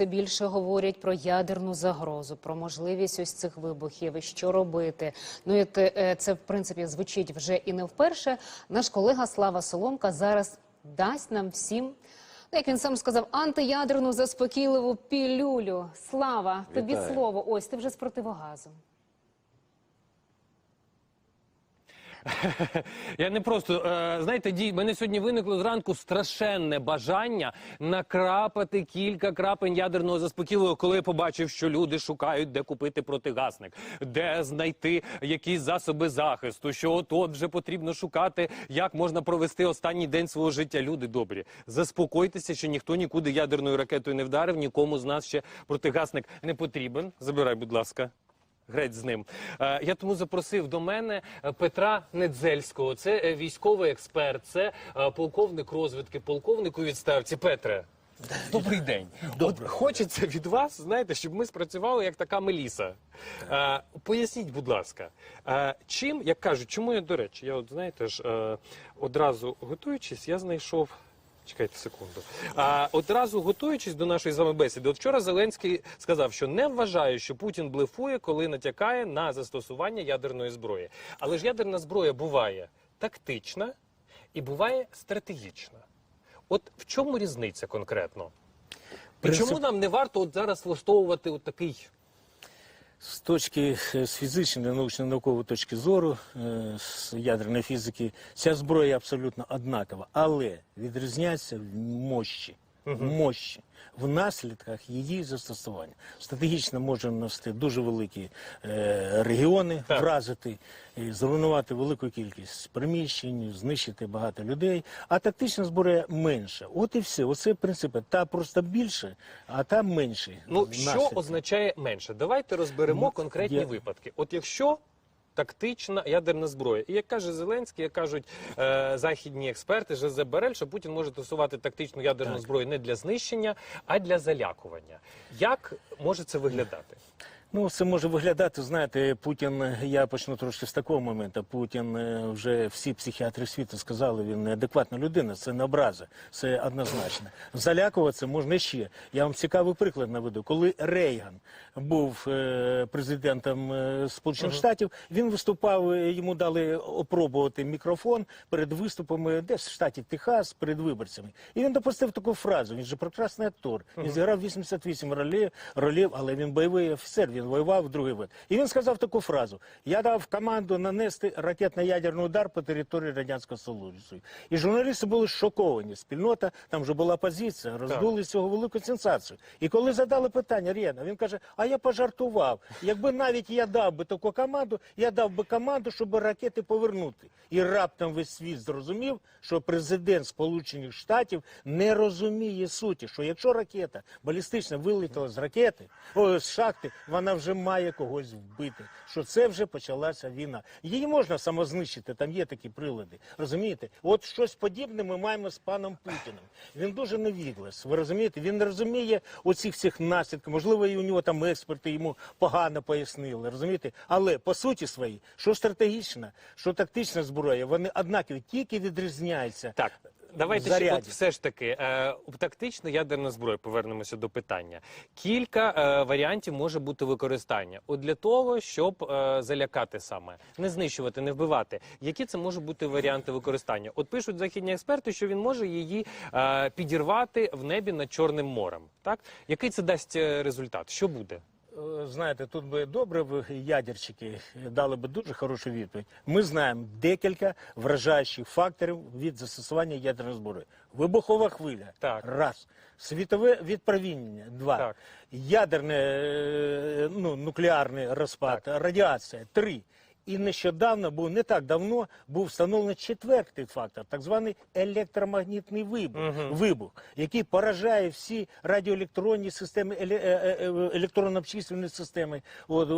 все більше говорять про ядерну загрозу, про можливість ось цих вибухів і що робити. Ну і е, це в принципі звучить вже і не вперше. Наш колега Слава Соломка зараз дасть нам всім. ну, Як він сам сказав, антиядерну заспокійливу пілюлю. Слава, тобі Вітаю. слово. Ось ти вже з противогазом. Я не просто е, знаєте, дій, мене сьогодні виникло зранку страшенне бажання накрапати кілька крапень ядерного заспокійливого, коли я побачив, що люди шукають, де купити протигасник, де знайти якісь засоби захисту. Що от от вже потрібно шукати, як можна провести останній день свого життя. Люди добрі, заспокойтеся, що ніхто нікуди ядерною ракетою не вдарив, нікому з нас ще протигасник не потрібен. Забирай, будь ласка. Греть з ним. Е, Я тому запросив до мене Петра Недзельського. Це е, військовий експерт, це е, полковник розвідки, полковник у відставці. Петре. Добрий день. От хочеться від вас, знаєте, щоб ми спрацювали як така Меліса. Е, поясніть, будь ласка, е, чим, як кажуть, чому я, до речі, я от знаєте ж, е, одразу готуючись, я знайшов. Чекайте секунду. А одразу готуючись до нашої з вами бесіди, от вчора Зеленський сказав, що не вважає, що Путін блефує, коли натякає на застосування ядерної зброї. Але ж ядерна зброя буває тактична і буває стратегічна. От в чому різниця конкретно? І чому нам не варто от зараз влаштовувати от такий З точки е, з фізичної научно-наукової точки зору, е, з ядерної фізики, ця зброя абсолютно однакова, але відрізняється в мощі. Мощі, в наслідках її застосування. Стратегічно може нанести дуже великі е, регіони, Так. вразити, і зруйнувати велику кількість приміщень, знищити багато людей. А тактична зброя менша. От і все. Оце принципи. Та просто більше, а та менше. Ну, що означає менше? Давайте розберемо Ну, конкретні я- випадки. От якщо тактична ядерна зброя, і як каже Зеленський, як кажуть е, західні експерти, Жозеп Барель, що Путін може тестувати тактичну ядерну Так. зброю не для знищення, а для залякування. Як може це виглядати? Ну, це може виглядати, знаєте, Путін, я почну трошки з такого моменту. Путін е, вже всі психіатри світу сказали, він неадекватна людина, це не образа, це однозначно. Залякуватися можна ще. Я вам цікавий приклад наведу. Коли Рейган був е, президентом е, Сполучених Штатів, він виступав, йому дали опробувати мікрофон перед виступами, десь в штаті Техас, перед виборцями. І він допустив таку фразу. Він же прекрасний актор. Він зіграв 88 ролів, ролів, але він бойовий офіцер. Він воював другий вид. І він сказав таку фразу: Я дав команду нанести ракетно-ядерний удар по території радянського Союзу. І журналісти були шоковані. Спільнота там вже була позиція, роздули цього велику сенсацію. І коли задали питання Рєна, він каже: А я пожартував. Якби навіть я дав би таку команду, я дав би команду, щоб ракети повернути. І раптом весь світ зрозумів, що президент Сполучених Штатів не розуміє суті, що якщо ракета балістична вилетіла з ракети, о, з шахти, вона вже має когось вбити. Що це вже почалася війна. Її можна самознищити, там є такі прилади. Розумієте? От щось подібне ми маємо з паном Путіним. Він дуже невіглас. Ви розумієте? Він не розуміє оцих всіх наслідків. Можливо, і у нього там експерти йому погано пояснили. Розумієте? Але по суті своїй, що стратегічна, що тактична зброя, вони однакові, тільки відрізняються. Так. Давайте ще Заряді. от все ж таки е, тактична ядерна зброя. Повернемося до питання. Кілька е, варіантів може бути використання. От для того, щоб е, залякати саме, не знищувати, не вбивати. Які це можуть бути варіанти використання? От пишуть західні експерти, що він може її е, підірвати в небі над Чорним морем. Так який це дасть е, результат? Що буде? Е, Знаєте, тут би добре ядерчики дали би дуже хорошу відповідь. Ми знаємо декілька вражаючих факторів від застосування ядерної зброї. Вибухова хвиля. Так. Раз. Світове відправіння Два. Так. Ядерне е, ну, нуклеарний розпад, радіація. Три. І нещодавно, був не так давно, був встановлений четвертий фактор, так званий електромагнітний вибух, вибух, який поражає всі радіоелектронні системи, е- е- е- електронно-обчислювальні системи. От,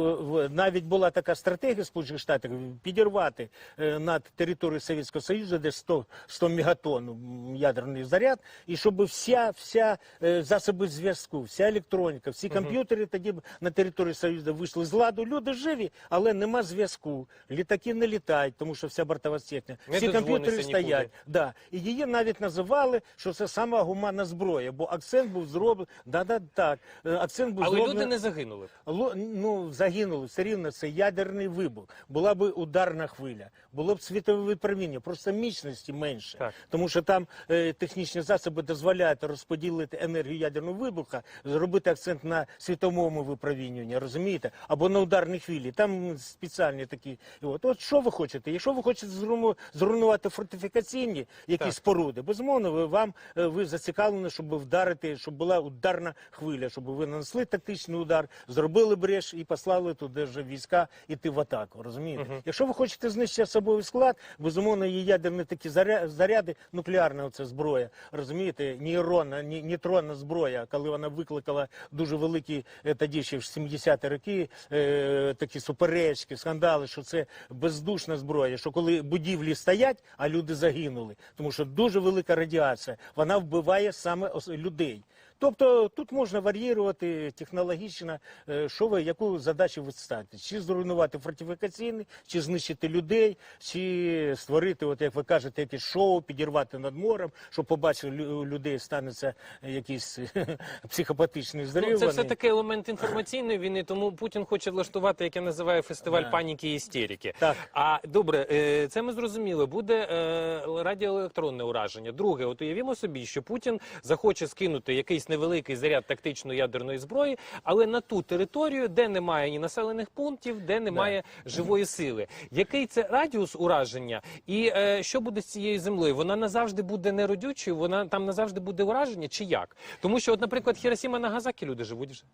навіть була така стратегія Сполучених Штатів підірвати над територією Совєтського Союзу, де 100, 100 мегатонн ядерний заряд, і щоб вся, вся засоби зв'язку, вся електроніка, всі комп'ютери тоді на території Союзу вийшли з ладу. Люди живі, але нема зв'язку. Літаки не літають, тому що вся бортова техніка, Не всі комп'ютери стоять. Да. І її навіть називали, що це сама гуманна зброя, бо акцент був зроблений. Да, да, так. Е, Акцент був Але зроблений. люди не загинули. Ло- ну, загинули все рівно. Це ядерний вибух. Була б ударна хвиля, було б світове випроміння, просто міцності менше. Так. Тому що там е, технічні засоби дозволяють розподілити енергію ядерного вибуха, зробити акцент на світовому випромінюванні, розумієте? Або на ударній хвилі. Там спеціальні такі. І От, от що ви хочете? Якщо ви хочете зруйну- зруйнувати фортифікаційні якісь Так. споруди, безумовно, ви вам е, ви зацікавлені, щоб вдарити, щоб була ударна хвиля, щоб ви нанесли тактичний удар, зробили бреш і послали туди вже війська іти в атаку. Розумієте? Якщо ви хочете знищити особовий склад, безумовно, є ядерні такі заря- заряди, нуклеарна оця зброя, розумієте, нейронна, ні- нейтронна зброя, коли вона викликала дуже великі е, тоді ще в 70-ті роки е, такі суперечки, скандали, що це бездушна зброя, що коли будівлі стоять, а люди загинули, тому що дуже велика радіація, вона вбиває саме людей. Тобто тут можна варіювати технологічно, е, що ви, яку задачу ви ставите. Чи зруйнувати фортифікаційний, чи знищити людей, чи створити, от як ви кажете, якесь шоу, підірвати над морем, щоб побачили у людей станеться якийсь психопатичний зрив. Ну, це все таки елемент інформаційної війни, тому Путін хоче влаштувати, як я називаю, фестиваль паніки і істерики. Так. А добре, е, це ми зрозуміли. Буде е, радіоелектронне ураження. Друге, от уявімо собі, що Путін захоче скинути якийсь невеликий заряд тактичної ядерної зброї, але на ту територію, де немає ні населених пунктів, де немає живої сили. Який це радіус ураження? І е, що буде з цією землею? Вона назавжди буде неродючою, вона там назавжди буде ураження, чи як? Тому що, от, наприклад, Хіросіма Нагазакі люди живуть вже.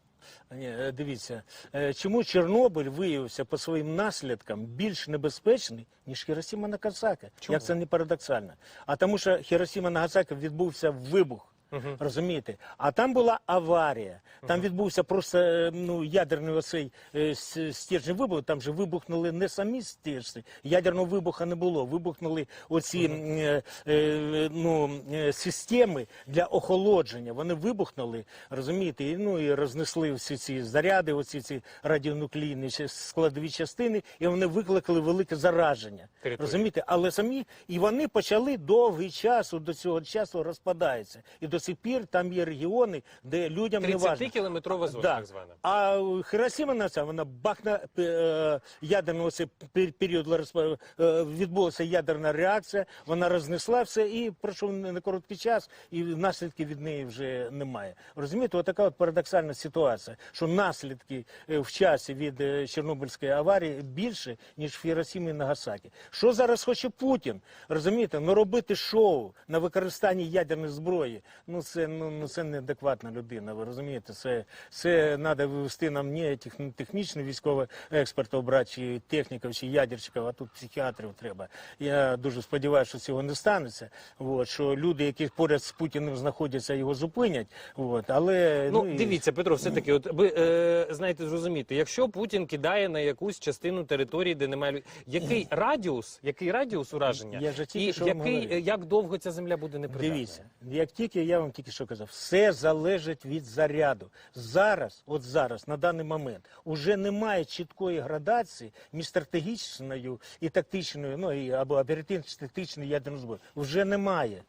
Ні, е, дивіться, е, чому Чорнобиль виявився по своїм наслідкам більш небезпечний, ніж Хіросіма Нагасаки? Чому? Як це не парадоксально? А тому, що Хіросіма Нагасаки відбувся вибух. Розумієте? А там була аварія. Там відбувся просто е, ну, ядерний оцей е, стержень вибух. Там же вибухнули не самі стержні. Ядерного вибуха не було. Вибухнули оці е, е, ну, системи для охолодження. Вони вибухнули, розумієте, і, ну, і рознесли всі ці заряди, оці ці радіонуклійні складові частини, і вони викликали велике зараження. Розумієте? Але самі і вони почали довгий час до цього часу розпадаються. І до сих пір там є регіони, де людям не важно. 30-кілометрова зона, Да. так звана. А Хіросіма на це вона бахна е, ядерного це пер- період розпа- е, відбулася ядерна реакція. Вона рознесла все і пройшов не на короткий час, і наслідків від неї вже немає. Розумієте, отака от парадоксальна ситуація, що наслідки е, в часі від е, Чорнобильської аварії більше ніж в Хіросімі і Нагасакі. Що зараз хоче Путін? Розумієте, ну робити шоу на використанні ядерної зброї. Ну це ну, ну це неадекватна людина. Ви розумієте, це це треба вивести нам не тех- технічний військовий експерт обрати, чи техніків, чи ядерщиків, а тут психіатрів треба. Я дуже сподіваюся, що цього не станеться. От, що люди, які поряд з Путіним знаходяться, його зупинять. От, але Ну, і- дивіться, Петро, все-таки, от ви е, знаєте, зрозуміти, якщо Путін кидає на якусь частину території, де немає який радіус, який радіус ураження, Я ж тільки і що який, як довго ця земля буде непридатна? Дивіться, як тільки я вам тільки що казав, все залежить від заряду. Зараз, от зараз, на даний момент, уже немає чіткої градації між стратегічною і тактичною, ну і або оперативно-тактичною ядерною зброєю. Уже немає.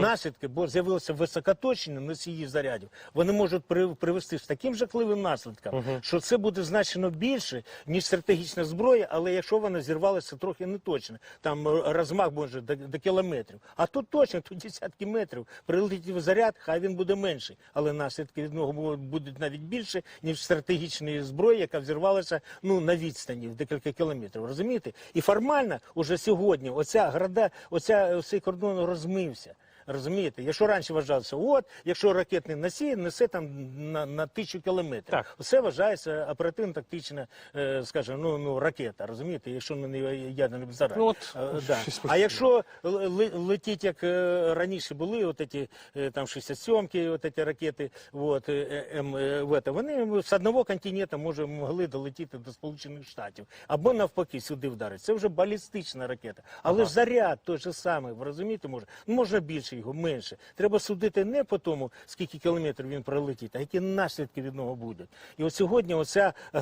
Наслідки, бо з'явилися високоточні носії зарядів. Вони можуть при- привести з таким жахливим наслідком, що це буде значно більше, ніж стратегічна зброя, але якщо вона зірвалася трохи не точно, там е, розмах може до, до кілометрів. А тут точно, тут десятки метрів. Прилетів заряд, хай він буде менший, але наслідки від нього бу- будуть навіть більше, ніж стратегічної зброї, яка взірвалася ну на відстані в декілька кілометрів. Розумієте? І формально уже сьогодні оця града, оця цей кордон розмився. Розумієте, якщо раніше вважалося, от якщо ракетний носій несе там на, на тисячу кілометрів, Так. це вважається оперативно-тактична, е, скажімо, ну, ну ракета. Розумієте, якщо не ядерний заряд. Ну, от, Е, да. А якщо л- л- летіть, як е, раніше були, от ці, там 67-ки, от ці ракети, от, е, ем, в вони з одного континенту може, могли долетіти до Сполучених Штатів. Або навпаки сюди вдарити. Це вже балістична ракета. Але ж заряд той же самий, ви розумієте, може, ну, можна більше. його, менше. Треба судити не по тому, скільки кілометрів він пролетить, а які наслідки від нього будуть. І от сьогодні оця е,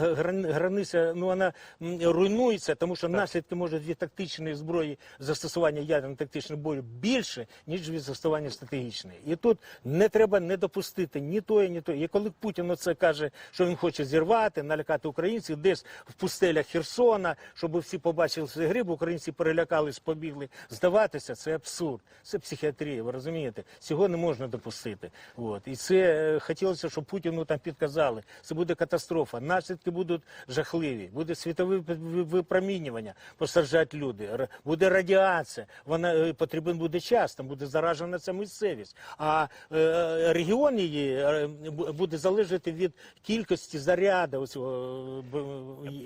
границя, ну вона руйнується, тому що наслідки можуть від тактичної зброї застосування ядерно-тактичної бою більше, ніж від застосування стратегічної. І тут не треба не допустити ні тої, ні тої. І коли Путін оце каже, що він хоче зірвати, налякати українців десь в пустелях Херсона, щоб всі побачили ці гриби, українці перелякались, побігли здаватися. Це абсурд, це психіатрія. Ви розумієте? Цього не можна допустити. От і це е, хотілося, щоб Путіну там підказали. Це буде катастрофа. Наслідки будуть жахливі. Буде світове ви- ви- випромінювання, постраждають люди. Буде радіація. Вона е, потрібен буде час. Там буде заражена ця місцевість. А е, регіон її е, буде залежати від кількості заряду цього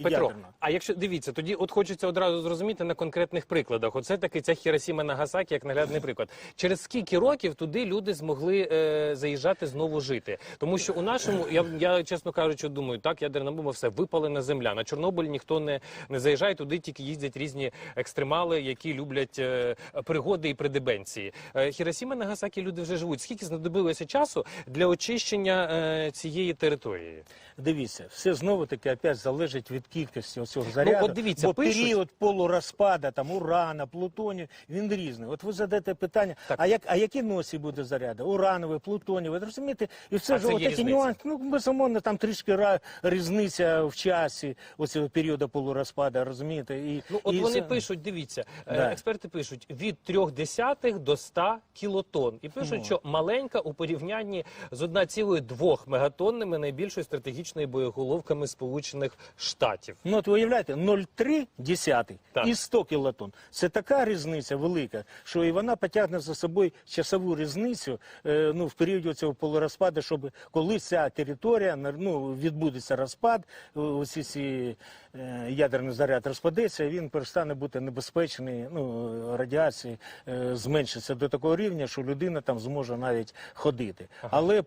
Петро, а якщо дивіться, тоді от хочеться одразу зрозуміти на конкретних прикладах. Оце таки ця Хіросіма Нагасакі як наглядний приклад. Через скільки років туди люди змогли е, заїжджати знову жити? Тому що у нашому, я, я чесно кажучи, думаю, так, ядерна бомба, все випалена земля. На Чорнобиль ніхто не, не заїжджає, туди тільки їздять різні екстремали, які люблять е, пригоди і придебенції. Е, Хіросіма Нагасакі люди вже живуть. Скільки знадобилося часу для очищення е, цієї території? Дивіться, все знову таки опять залежить від кількості цього заряду. Ну, от дивіться, бо пишуть- період полурозпада, там урана, плутонію, він різний. От ви задаєте питання, Так. а як а які носі буде заряду? Урановий, плутонієвий, ви розумієте? І все А ж це от є такі різниця? нюанси. Ну безумовно, там трішки ра- різниця в часі оцього періоду полурозпада, розумієте? І Ну, от і вони це- пишуть, дивіться, е, Да. експерти пишуть від трьох десятих до 100 кілотон. І пишуть, Ну. що маленька у порівнянні з 1,2 мегатонними найбільшою стратегічною боєголовками Сполучених Штатів. Ну, от уявляєте, 0,3 десятих Так. і 100 кілотон. Це така різниця велика, що і вона потягне за собою часову різницю е, ну, в періоді цього полурозпаду, щоб коли ця територія ну, відбудеться розпад, е, оці ці е, ядерний заряд розпадеться, він перестане бути небезпечний, ну, радіації е, зменшиться до такого рівня, що людина там зможе навіть ходити. Але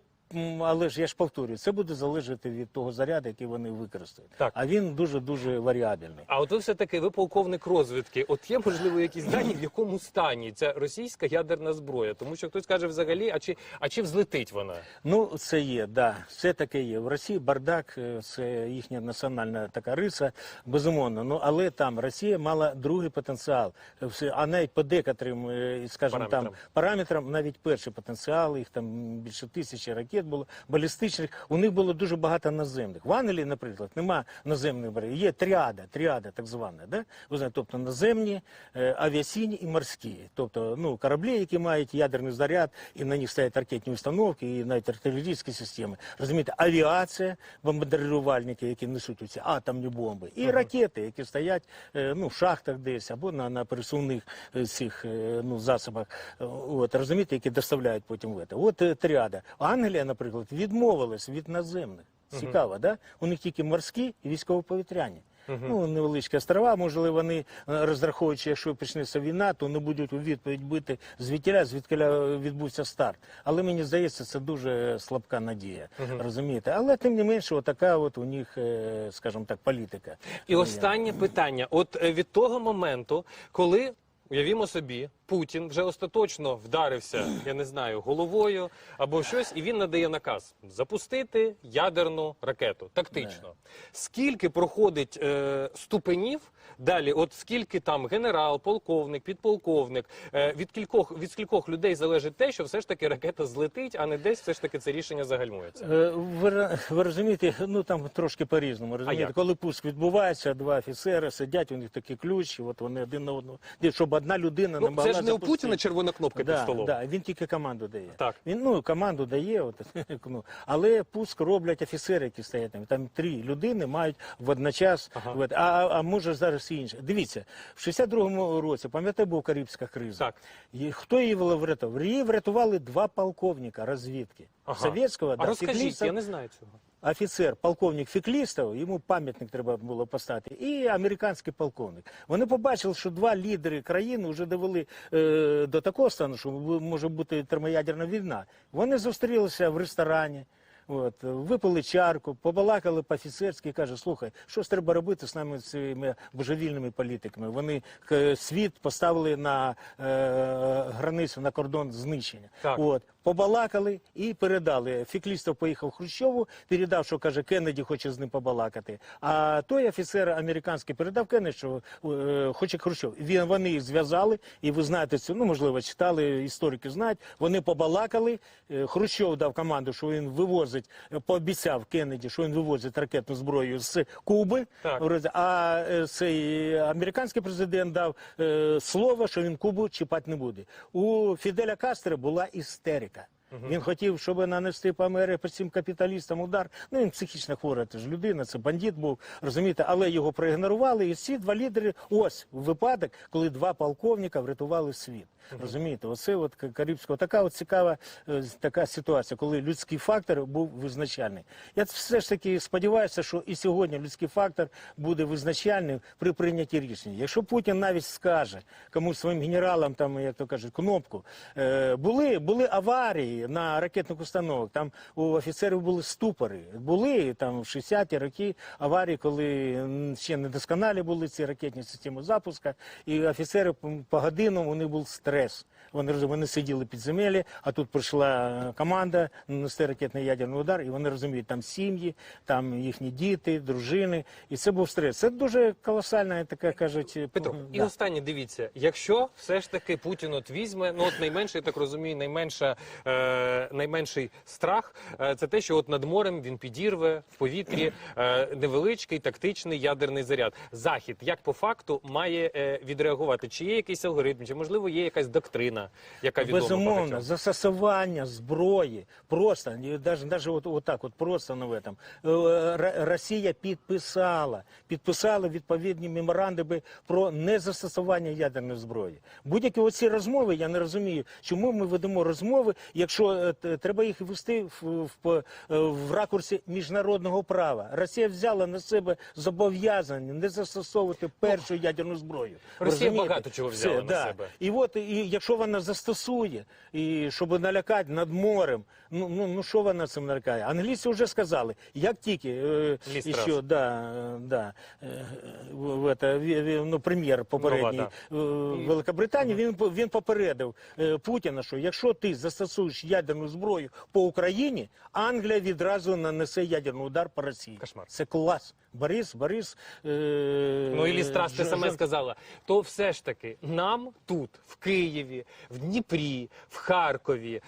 але ж я ж повторюю, це буде залежати від того заряду, який вони використають. Так. А він дуже дуже варіабельний. А от ви все таки ви полковник розвідки. От є можливо якісь дані, в якому стані ця російська ядерна зброя? Тому що хтось каже взагалі, а чи а чи взлетить вона? Ну, це є, да, це таке є. В Росії бардак, е, це їхня національна така риса, безумовно. Ну але там Росія мала другий потенціал. А навіть по декотрим, е, скажімо, там Параметрам. параметрам, навіть перший потенціал, їх там більше тисячі ракет було балістичних. У них було дуже багато наземних. В Англії, наприклад, нема наземних барів. Є тріада, тріада так звана, да? Ви знаєте, тобто наземні, е, авіаційні і морські. Тобто, ну, кораблі, які мають ядерний заряд, і на них стоять ракетні установки, і навіть артилерійські системи. Розумієте, авіація, бомбардирувальники, які несуть оці атомні бомби, і ракети, які стоять е, ну, в шахтах десь або на, на пересувних е, цих ну, засобах. От, розумієте, які доставляють потім в це. От тріада. Англія, наприклад, відмовилась від наземних. Цікаво, да? У них тільки морські і військово-повітряні. Ну, невеличкі острова, можливо, вони е, розраховуючи, якщо почнеться війна, то не будуть у відповідь бити звідкіля, звідкиля відбувся старт. Але мені здається, це дуже слабка надія. Розумієте? Але тим не менше, отака от у них, е, скажімо так, політика. І останнє питання: от е, від того моменту, коли уявімо собі, Путін вже остаточно вдарився, я не знаю, головою або щось, і він надає наказ запустити ядерну ракету тактично. Скільки проходить е, ступенів? Далі, от скільки там генерал, полковник, підполковник, е, від кількох від скількох людей залежить те, що все ж таки ракета злетить, а не десь все ж таки це рішення загальмується. Е, Ви, ви розумієте, ну там трошки по-різному. Розумієте, як? коли пуск відбувається, два офіцери сидять, у них такі ключі, от вони один на одного. Щоб одна людина не Ну, могла це ж не у. Путіна червона кнопка під столом. Да, він тільки команду дає. Так. Він ну команду дає, от, ну, але пуск роблять офіцери, які стоять там. Там три людини мають водночас. Ага. От, а, а може зараз і інше. Дивіться, в 62-му році, пам'ятаєте, була Карибська криза. Так. І хто її врятував? Її врятували два полковника розвідки. Ага. Совєтського, А да, розкажіть, Феклістов. я не знаю цього. Офіцер, полковник Феклістов, йому пам'ятник треба було поставити, і американський полковник. Вони побачили, що два лідери країни вже довели е, до такого стану, що може бути термоядерна війна. Вони зустрілися в ресторані. От, випили чарку, побалакали по-офіцерськи, каже, слухай, що ж треба робити з нами цими божевільними політиками? Вони е, світ поставили на е, границю, на кордон знищення. Так. От, побалакали і передали. Фіклістов поїхав Хрущову, передав, що каже, Кеннеді хоче з ним побалакати. А той офіцер американський передав Кеннеді, що е, хоче Хрущов. Він, вони їх зв'язали, і ви знаєте це, ну можливо, читали, історики знають. Вони побалакали. Е, Хрущов дав команду, що він вивозить, пообіцяв Кеннеді, що він вивозить ракетну зброю з Куби. Так. А е, цей американський президент дав е, слово, що він Кубу чіпати не буде. У Фіделя Кастро була істерика. Він хотів, щоб нанести по Америці по цим капіталістам удар. Ну він психічно хвора, це ж людина, це бандит був, розумієте, але його проігнорували. І ці два лідери, ось випадок, коли два полковника врятували світ. Розумієте, оце от Ка- Карибського така от цікава е, така ситуація, коли людський фактор був визначальний. Я все ж таки сподіваюся, що і сьогодні людський фактор буде визначальним при прийнятті рішення. Якщо Путін навіть скаже комусь своїм генералам, там як то кажуть, кнопку, е, були, були аварії на ракетних установках. Там у офіцерів були ступори. Були там в 60-ті роки аварії, коли ще недосконалі були ці ракетні системи запуска, і офіцери по, годинам у них був стрес. Вони вони сиділи під земелі, а тут прийшла команда нанести ракетний ядерний удар, і вони розуміють, там сім'ї, там їхні діти, дружини, і це був стрес. Це дуже колосальна така кажуть. Петро, м, і останнє дивіться, якщо все ж таки Путін от візьме, ну от найменший, я так розумію, найменша, е, найменший страх е, це те, що от над морем він підірве в повітрі е, невеличкий тактичний ядерний заряд. Захід як по факту має е, відреагувати? Чи є якийсь алгоритм, чи можливо є якась доктрина, яка відома Безумовно, багатьом? застосування зброї просто, навіть, навіть от, от так, от просто на этом. Е, Росія підписала, підписала відповідні меморандуми про незастосування ядерної зброї. Будь-які оці розмови, я не розумію, чому ми ведемо розмови, якщо е, т- треба їх вести в, в, е, в ракурсі міжнародного права. Росія взяла на себе зобов'язання не застосовувати першу ядерну зброю. Росія Розумієте? багато чого взяла Все, на да. себе. І от і якщо вона застосує, і щоб налякати над морем, ну ну ну що вона цим налякає? Англійці вже сказали, як тільки е, і що, да, е, да, е, в, в, это, ві- ну, прем'єр попередній Нова, е, Великобританії, він він попередив е, Путіна, що якщо ти застосуєш ядерну зброю по Україні, Англія відразу нанесе ядерний удар по Росії. Кошмар. Це клас. Борис, Борис. Е, Ну і Лістрас те Ж- саме сказала. То все ж таки нам тут, в Києві, в Дніпрі, в Харкові, е,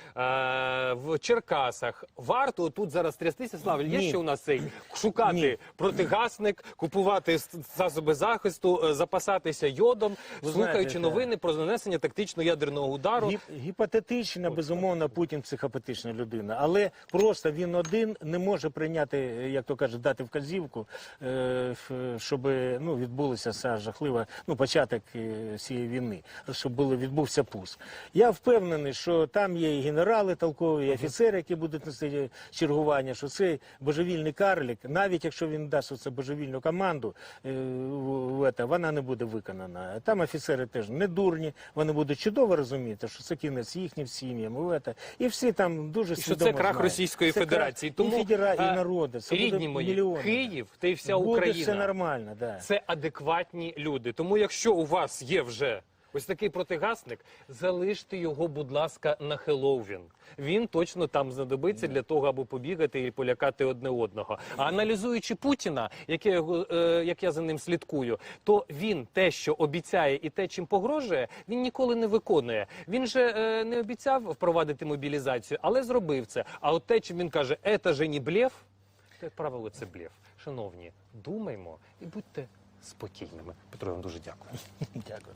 в Черкасах варто тут зараз трястися. Слава, є ще у нас цей шукати Ні. протигасник, купувати засоби захисту, е, запасатися йодом, слухаючи новини про нанесення тактично ядерного удару. Гіп, гіпотетична, безумовно, Путін психопатична людина, але просто він один не може прийняти, як то кажуть, дати вказівку, е, щоб ну, відбулася ця жахлива ну, початок е, цієї війни, щоб було, відбувся пуск. Я впевнений, що там є і генерали толкові, і офіцери, які будуть нести чергування, що цей божевільний карлик, навіть якщо він дасть оце божевільну команду, е, вона не буде виконана. Там офіцери теж не дурні, вони будуть чудово розуміти, що це кінець їхнім сім'ям. І всі там дуже І що свідомо це крах знають. Російської Це крах Федерації. Тому і, федера... е, і народу. Це рідні буде мої, мільйони. Київ та й вся буде Україна. все нормально. Да. Це адекватні люди. Тому, якщо у вас є вже ось такий протигасник, залиште його, будь ласка, на Хеллоуін. Він точно там знадобиться для того, аби побігати і полякати одне одного. А аналізуючи Путіна, як я, його, е, як я за ним слідкую, то він те, що обіцяє, і те, чим погрожує, він ніколи не виконує. Він же е, не обіцяв впровадити мобілізацію, але зробив це. А от те, чим він каже, «это же не блеф, то, як правило, це блеф. Шановні, думаймо і будьте спокійними. Петро, вам дуже дякую. Дякую.